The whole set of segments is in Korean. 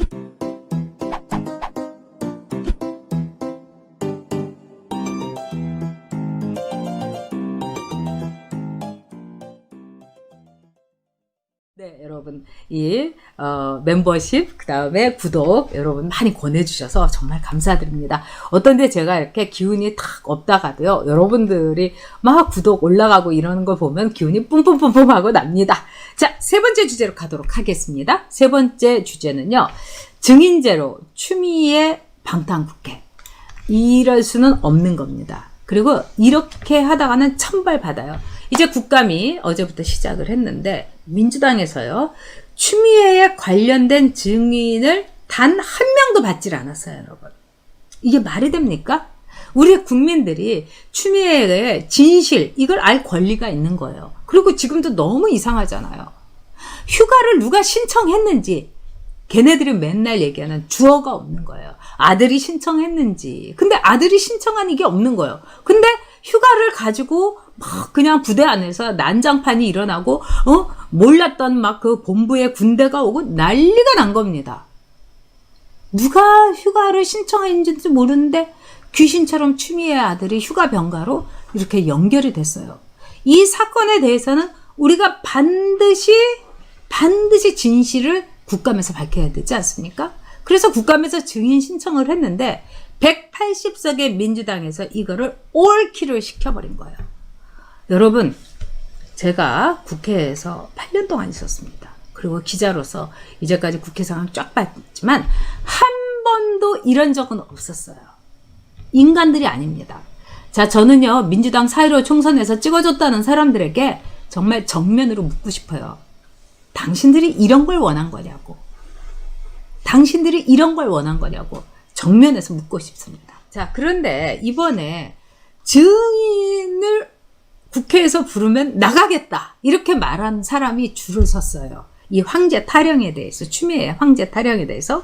you 네, 여러분 이 어, 멤버십 그 다음에 구독 여러분 많이 권해주셔서 정말 감사드립니다. 어떤데 제가 이렇게 기운이 탁 없다가도요, 여러분들이 막 구독 올라가고 이러는 걸 보면 기운이 뿜뿜뿜뿜 하고 납니다. 자, 세 번째 주제로 가도록 하겠습니다. 세 번째 주제는요, 증인제로 추미애 방탄국회 이럴 수는 없는 겁니다. 그리고 이렇게 하다가는 천벌 받아요. 이제 국감이 어제부터 시작을 했는데 민주당에서요 추미애에 관련된 증인을 단 한 명도 받질 않았어요, 여러분. 이게 말이 됩니까? 우리 국민들이 추미애의 진실 이걸 알 권리가 있는 거예요. 그리고 지금도 너무 이상하잖아요. 휴가를 누가 신청했는지 걔네들이 맨날 얘기하는 주어가 없는 거예요. 아들이 신청했는지. 근데 아들이 신청한 이게 없는 거예요. 근데 휴가를 가지고 막 그냥 부대 안에서 난장판이 일어나고, 어? 몰랐던 막 그 본부에 군대가 오고 난리가 난 겁니다. 누가 휴가를 신청했는지 모르는데 귀신처럼 추미애 아들이 휴가 병가로 이렇게 연결이 됐어요. 이 사건에 대해서는 우리가 반드시 반드시 진실을 국감에서 밝혀야 되지 않습니까? 그래서 국감에서 증인 신청을 했는데 180석의 민주당에서 이거를 올킬을 시켜버린 거예요. 여러분, 제가 국회에서 8년 동안 있었습니다. 그리고 기자로서 이제까지 국회 상황 쫙 봤지만 한 번도 이런 적은 없었어요. 인간들이 아닙니다. 자, 저는요, 민주당 4.15 총선에서 찍어줬다는 사람들에게 정말 정면으로 묻고 싶어요. 당신들이 이런 걸 원한 거냐고. 당신들이 이런 걸 원한 거냐고. 정면에서 묻고 싶습니다. 자, 그런데 이번에 증인을 국회에서 부르면 나가겠다. 이렇게 말한 사람이 줄을 섰어요. 이 황제 타령에 대해서, 추미애 황제 타령에 대해서.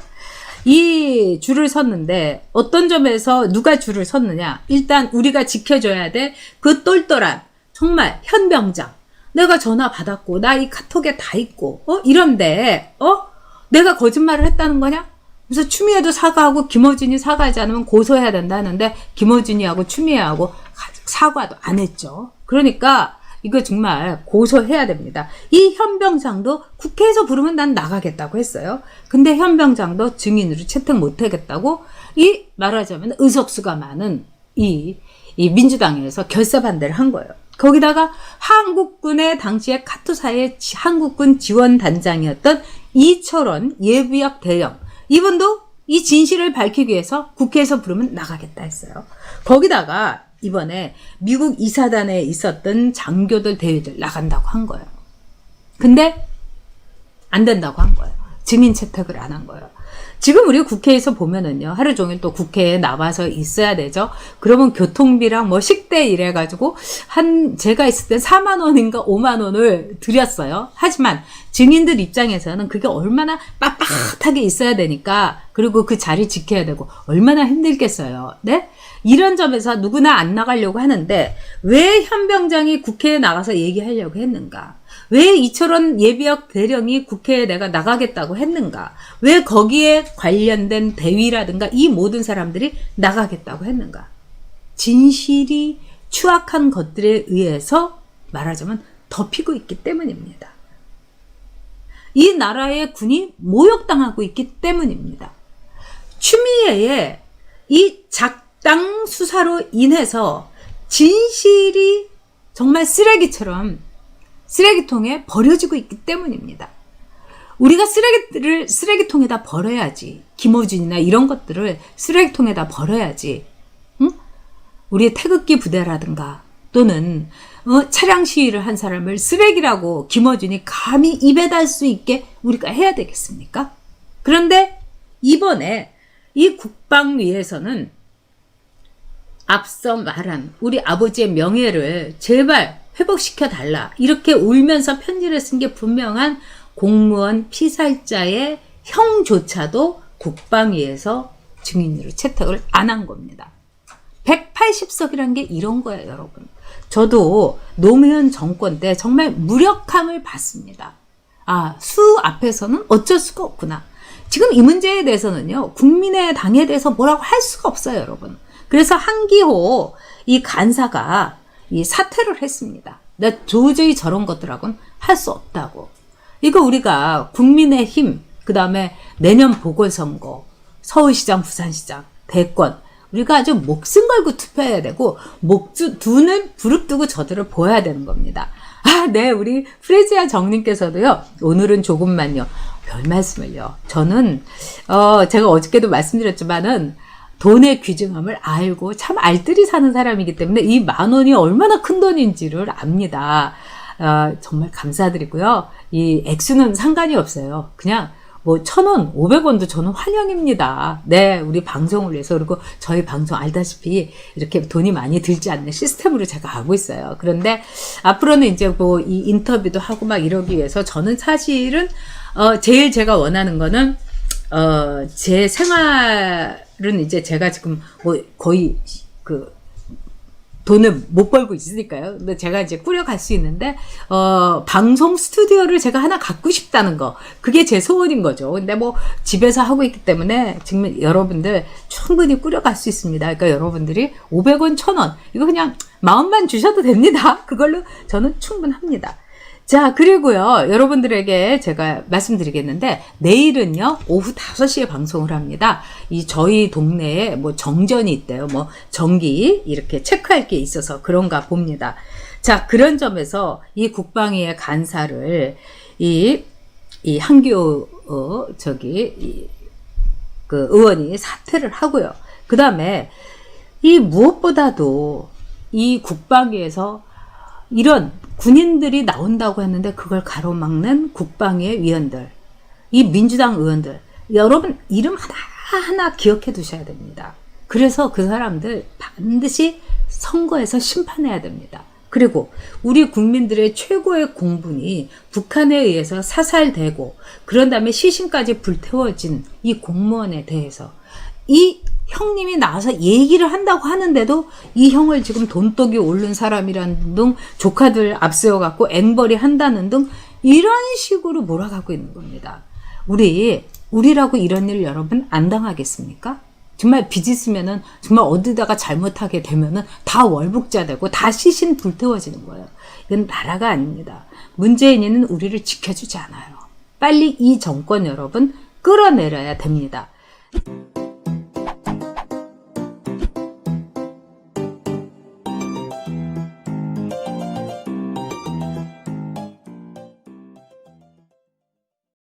이 줄을 섰는데 어떤 점에서 누가 줄을 섰느냐? 일단 우리가 지켜줘야 돼. 그 똘똘한 정말 현병장. 내가 전화 받았고 나 이 카톡에 다 있고 어 이런데 어 내가 거짓말을 했다는 거냐? 그래서 추미애도 사과하고 김어준이 사과하지 않으면 고소해야 된다는데 김어준이하고 추미애하고 사과도 안 했죠. 그러니까 이거 정말 고소해야 됩니다. 이 현병장도 국회에서 부르면 난 나가겠다고 했어요. 근데 현병장도 증인으로 채택 못 하겠다고 이 말하자면 의석수가 많은 이, 이 민주당에서 결사 반대를 한 거예요. 거기다가 한국군의 당시에 카투사의 지- 한국군 지원 단장이었던 이철원 예비역 대령 이분도 이 진실을 밝히기 위해서 국회에서 부르면 나가겠다 했어요. 거기다가 이번에 미국 이사단에 있었던 장교들 대위들 나간다고 한 거예요. 근데 안 된다고 한 거예요. 증인 채택을 안 한 거예요. 지금 우리 국회에서 보면은요, 하루 종일 또 국회에 나와서 있어야 되죠. 그러면 교통비랑 뭐 식대 이래 가지고, 한, 제가 있을 때 4만 원인가 5만 원을 드렸어요. 하지만 증인들 입장에서는 그게 얼마나 빳빳하게 있어야 되니까, 그리고 그 자리 지켜야 되고, 얼마나 힘들겠어요. 네? 이런 점에서 누구나 안 나가려고 하는데, 왜 현병장이 국회에 나가서 얘기하려고 했는가? 왜 이철원 예비역 대령이 국회에 내가 나가겠다고 했는가? 왜 거기에 관련된 대위라든가 이 모든 사람들이 나가겠다고 했는가? 진실이 추악한 것들에 의해서 말하자면 덮이고 있기 때문입니다. 이 나라의 군이 모욕당하고 있기 때문입니다. 추미애의 이 작당 수사로 인해서 진실이 정말 쓰레기처럼 쓰레기통에 버려지고 있기 때문입니다. 우리가 쓰레기를 쓰레기통에다 버려야지. 김어준이나 이런 것들을 쓰레기통에다 버려야지. 응? 우리의 태극기 부대라든가 또는 어, 차량 시위를 한 사람을 쓰레기라고 김어준이 감히 입에 달 수 있게 우리가 해야 되겠습니까? 그런데 이번에 이 국방위에서는 앞서 말한 우리 아버지의 명예를 제발 회복시켜 달라. 이렇게 울면서 편지를 쓴 게 분명한 공무원 피살자의 형조차도 국방위에서 증인으로 채택을 안 한 겁니다. 180석이란 게 이런 거예요, 여러분. 저도 노무현 정권 때 정말 무력함을 봤습니다. 아, 수 앞에서는 어쩔 수가 없구나. 지금 이 문제에 대해서는요, 국민의 당에 대해서 뭐라고 할 수가 없어요, 여러분. 그래서 한기호 이 간사가 이 사퇴를 했습니다. 나 도저히 저런 것들하고는 할 수 없다고. 이거 우리가 국민의 힘, 그 다음에 내년 보궐선거, 서울시장, 부산시장, 대권, 우리가 아주 목숨 걸고 투표해야 되고, 목주, 두는 부릅뜨고 저들을 보여야 되는 겁니다. 아, 네, 우리 프레지아 정님께서도요, 오늘은 조금만요. 별 말씀을요. 저는, 어, 제가 어저께도 말씀드렸지만은, 돈의 귀중함을 알고 참 알뜰히 사는 사람이기 때문에 이 만 원이 얼마나 큰 돈인지를 압니다. 어, 정말 감사드리고요. 이 액수는 상관이 없어요. 그냥 뭐 천 원, 오백 원도 저는 환영입니다. 네, 우리 방송을 위해서 그리고 저희 방송 알다시피 이렇게 돈이 많이 들지 않는 시스템으로 제가 가고 있어요. 그런데 앞으로는 이제 뭐 이 인터뷰도 하고 막 이러기 위해서 저는 사실은 어 제일 제가 원하는 거는 어, 제 생활 은 이제 제가 지금 뭐 거의 그 돈을 못 벌고 있으니까요. 근데 제가 이제 꾸려갈 수 있는데, 어, 방송 스튜디오를 제가 하나 갖고 싶다는 거. 그게 제 소원인 거죠. 근데 뭐 집에서 하고 있기 때문에 지금 여러분들 충분히 꾸려갈 수 있습니다. 그러니까 여러분들이 500원, 1000원, 이거 그냥 마음만 주셔도 됩니다. 그걸로 저는 충분합니다. 자, 그리고요, 여러분들에게 제가 말씀드리겠는데, 내일은요, 오후 5시에 방송을 합니다. 이 저희 동네에 뭐 정전이 있대요. 뭐 전기, 이렇게 체크할 게 있어서 그런가 봅니다. 자, 그런 점에서 이 국방위의 간사를 이, 이 한교, 어, 저기, 이, 그 의원이 사퇴를 하고요. 그 다음에 이 무엇보다도 이 국방위에서 이런 군인들이 나온다고 했는데 그걸 가로막는 국방위의 위원들, 이 민주당 의원들, 여러분 이름 하나하나 기억해 두셔야 됩니다. 그래서 그 사람들 반드시 선거에서 심판해야 됩니다. 그리고 우리 국민들의 최고의 공분이 북한에 의해서 사살되고 그런 다음에 시신까지 불태워진 이 공무원에 대해서 이 형님이 나와서 얘기를 한다고 하는데도 이 형을 지금 돈독이 오른 사람이라는 등 조카들 앞세워 갖고 앵벌이 한다는 등 이런 식으로 몰아가고 있는 겁니다. 우리 우리라고 이런 일 여러분 안 당하겠습니까? 정말 빚 있으면은 정말 어디다가 잘못하게 되면은 다 월북자 되고 다 시신 불태워지는 거예요. 이건 나라가 아닙니다. 문재인이는 우리를 지켜주지 않아요. 빨리 이 정권 여러분 끌어내려야 됩니다.